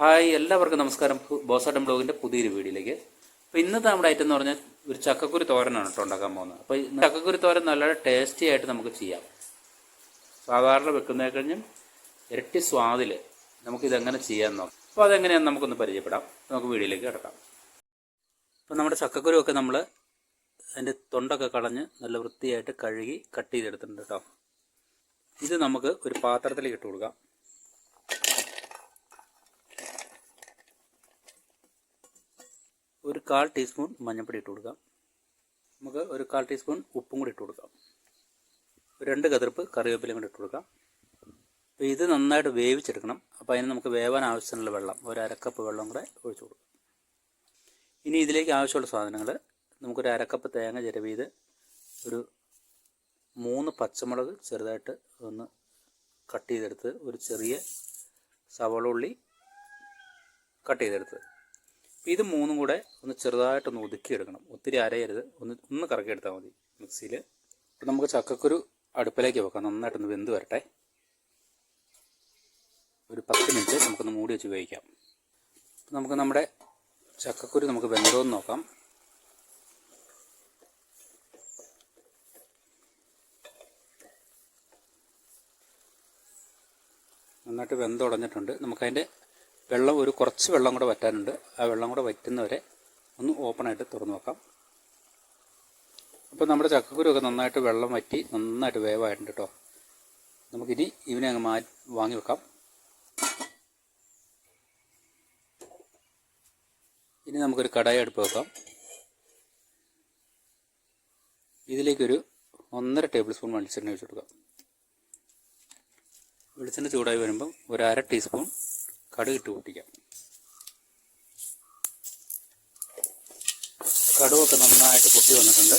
Hi എല്ലാവർക്കും നമസ്കാരം. ബോസാട്ടം ബ്ലോഗിന്റെ പുതിയൊരു വീഡിയോയിലേക്ക്. അപ്പോൾ ഇന്നത്തെ നമ്മുടെ ഐറ്റം എന്ന് പറഞ്ഞാൽ ഒരു ചക്കക്കുരു തോരനാണ് കേട്ടോ ഉണ്ടാക്കാൻ പോകുന്നത്. അപ്പോൾ ചക്കക്കുരു തോരൻ നല്ല ടേസ്റ്റി ആയിട്ട് നമുക്ക് ചെയ്യാം. സാധാരണ വെക്കുന്നതിനെ കഴിഞ്ഞും ഇരട്ടി സ്വാദിൽ നമുക്കിതെങ്ങനെ ചെയ്യാൻ നോക്കാം. അപ്പോൾ അതെങ്ങനെയാണെന്ന് നമുക്കൊന്ന് പരിചയപ്പെടാം. നമുക്ക് വീഡിയോയിലേക്ക് കിടക്കാം. അപ്പോൾ നമ്മുടെ ചക്കക്കുരു ഒക്കെ നമ്മൾ അതിന്റെ തൊണ്ടൊക്കെ കളഞ്ഞ് നല്ല വൃത്തിയായിട്ട് കഴുകി കട്ട് ചെയ്തെടുത്തിട്ടുണ്ട് കേട്ടോ. ഇത് നമുക്ക് ഒരു പാത്രത്തിലേക്ക് ഇട്ട് കൊടുക്കാം. കാൽ ടീസ്പൂൺ മഞ്ഞൾപ്പൊടി ഇട്ട് കൊടുക്കാം. നമുക്ക് ഒരു കാൽ ടീസ്പൂൺ ഉപ്പും കൂടി ഇട്ട് കൊടുക്കാം. രണ്ട് കതിർപ്പ് കറിവേപ്പിലയും കൂടി ഇട്ട് കൊടുക്കാം. അപ്പോൾ ഇത് നന്നായിട്ട് വേവിച്ചെടുക്കണം. അപ്പോൾ അതിന് നമുക്ക് വേവാൻ ആവശ്യമുള്ള വെള്ളം ഒരു അരക്കപ്പ് വെള്ളം കൂടെ ഒഴിച്ചു കൊടുക്കാം. ഇനി ഇതിലേക്ക് ആവശ്യമുള്ള സാധനങ്ങൾ നമുക്കൊരു അരക്കപ്പ് തേങ്ങ ചിരവീത് ഒരു മൂന്ന് പച്ചമുളക് ചെറുതായിട്ട് ഒന്ന് കട്ട് ചെയ്തെടുത്ത് ഒരു ചെറിയ സവാള ഉള്ളി കട്ട് ചെയ്തെടുത്ത് ഇത് മൂന്നും കൂടെ ഒന്ന് ചെറുതായിട്ടൊന്ന് ഒതുക്കിയെടുക്കണം. ഒത്തിരി അരയരുത്. ഒന്ന് ഒന്ന് കറക്കിയെടുത്താൽ മതി മിക്സിയിൽ. അപ്പോൾ നമുക്ക് ചക്കക്കുരു അടുപ്പിലേക്ക് വെക്കാം. നന്നായിട്ടൊന്ന് വെന്ത് വരട്ടെ. ഒരു പത്ത് മിനിറ്റ് നമുക്കൊന്ന് മൂടി വെച്ച് ഉപയോഗിക്കാം. നമുക്ക് നമ്മുടെ ചക്കക്കുരു നമുക്ക് വെന്തോ എന്ന് നോക്കാം. നന്നായിട്ട് വെന്തുടഞ്ഞിട്ടുണ്ട്. നമുക്കതിന്റെ വെള്ളം ഒരു കുറച്ച് വെള്ളം കൂടെ വറ്റാനുണ്ട്. ആ വെള്ളം കൂടെ വറ്റുന്നവരെ ഒന്ന് ഓപ്പണായിട്ട് തുറന്നു നോക്കാം. അപ്പോൾ നമ്മുടെ ചക്കക്കുരുവൊക്കെ നന്നായിട്ട് വെള്ളം വറ്റി നന്നായിട്ട് വേവായിട്ടുണ്ട് കേട്ടോ നമുക്കിനി ഇവനെ അങ്ങ് മാ വാങ്ങി വെക്കാം. ഇനി നമുക്കൊരു കടായി അടുപ്പ് വെക്കാം. ഇതിലേക്കൊരു ഒന്നര ടേബിൾ സ്പൂൺ വെളിച്ചെണ്ണ ഒഴിച്ചു കൊടുക്കാം. വെളിച്ചെണ്ണ ചൂടായി വരുമ്പം ഒരു അര ടീസ്പൂൺ കടുക് ഇട്ട് പൊട്ടിക്കാം. കടുവൊക്കെ നന്നായിട്ട് പൊട്ടി വന്നിട്ടുണ്ട്.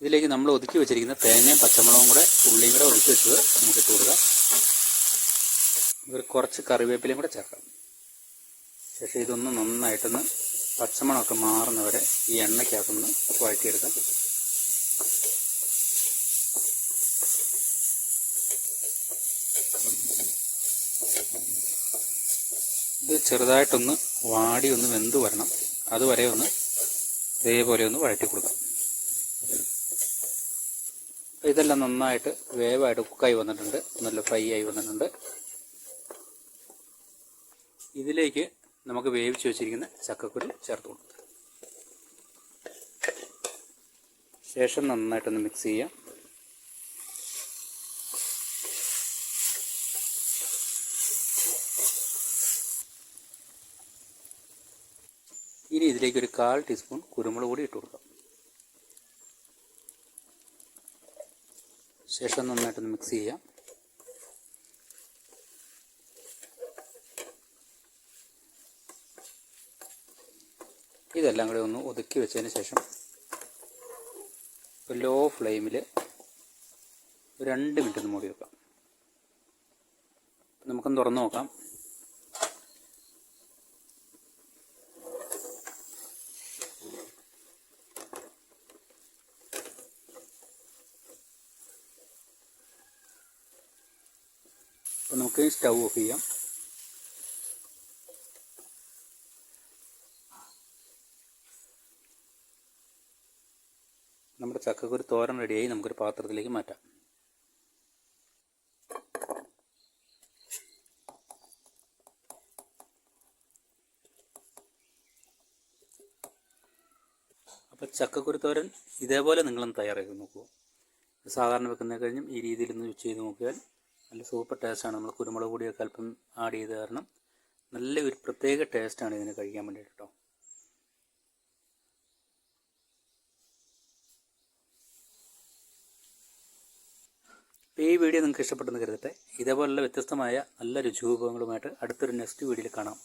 ഇതിലേക്ക് നമ്മൾ ഒതുക്കി വെച്ചിരിക്കുന്ന തേങ്ങയും പച്ചമുളകും കൂടെ ഉള്ളിയും കൂടെ ഒതുക്കി വെച്ചത് നമുക്ക് ഇട്ട് കൊടുക്കാം. ഇവർ കുറച്ച് കറിവേപ്പിലയും കൂടെ ചേർക്കാം. ശേഷം ഇതൊന്ന് നന്നായിട്ടൊന്ന് പച്ചമുളകൊക്കെ മാറുന്നവരെ ഈ എണ്ണയ്ക്കകത്തൊന്ന് വഴറ്റിയെടുക്കാം. ഇത് ചെറുതായിട്ടൊന്ന് വാടി ഒന്ന് വെന്ത് വരണം. അതുവരെ ഒന്ന് ഇതേപോലെ ഒന്ന് വഴറ്റി കൊടുക്കാം. ഇതെല്ലാം നന്നായിട്ട് വേവായിട്ട് കുക്കായി വന്നിട്ടുണ്ട്. നല്ല ഫ്രൈ ആയി വന്നിട്ടുണ്ട്. ഇതിലേക്ക് നമുക്ക് വേവിച്ച് വെച്ചിരിക്കുന്ന ചക്കക്കുരു ചേർത്ത് കൊടുക്കാം. ശേഷം നന്നായിട്ടൊന്ന് മിക്സ് ചെയ്യാം. ഇനി ഇതിലേക്ക് ഒരു കാൽ ടീസ്പൂൺ കുരുമുളക് കൂടി ഇട്ട് കൊടുക്കാം. ശേഷം നന്നായിട്ടൊന്ന് മിക്സ് ചെയ്യാം. ഇതെല്ലാം കൂടി ഒന്ന് ഒതുക്കി വെച്ചതിന് ശേഷം ലോ ഫ്ലെയിമിൽ രണ്ട് മിനിറ്റ് ഒന്ന് മൂടി വെക്കാം. നമുക്കൊന്ന് തുറന്ന് നോക്കാം. അപ്പോൾ നമുക്ക് സ്റ്റൗ ഓഫ് ചെയ്യാം. നമ്മുടെ ചക്കക്കുരു തോരൻ റെഡിയായി നമുക്കൊരു പാത്രത്തിലേക്ക് മാറ്റാം. അപ്പോൾ ചക്കക്കുരു തോരൻ ഇതേപോലെ നിങ്ങളൊന്ന് തയ്യാറാക്കി നോക്കുക സാധാരണ വെക്കുന്ന കഴിഞ്ഞും ഈ രീതിയിൽ ഒന്ന് ചെയ്ത് നോക്കിയാൽ നല്ല സൂപ്പർ ടേസ്റ്റാണ്. നമ്മൾ കുരുമുളക് പൊടിയൊക്കെ അല്പം ആഡ് ചെയ്ത് കാരണം നല്ല ഒരു പ്രത്യേക ടേസ്റ്റാണ് ഇതിന് കഴിക്കാൻ വേണ്ടിയിട്ട് കേട്ടോ ഈ വീഡിയോ നിങ്ങൾക്ക് ഇഷ്ടപ്പെട്ടെന്ന് കരുതട്ടെ. ഇതേപോലുള്ള വ്യത്യസ്തമായ നല്ല രുചി വിഭവങ്ങളുമായിട്ട് അടുത്തൊരു നെക്സ്റ്റ് വീഡിയോയിൽ കാണാം.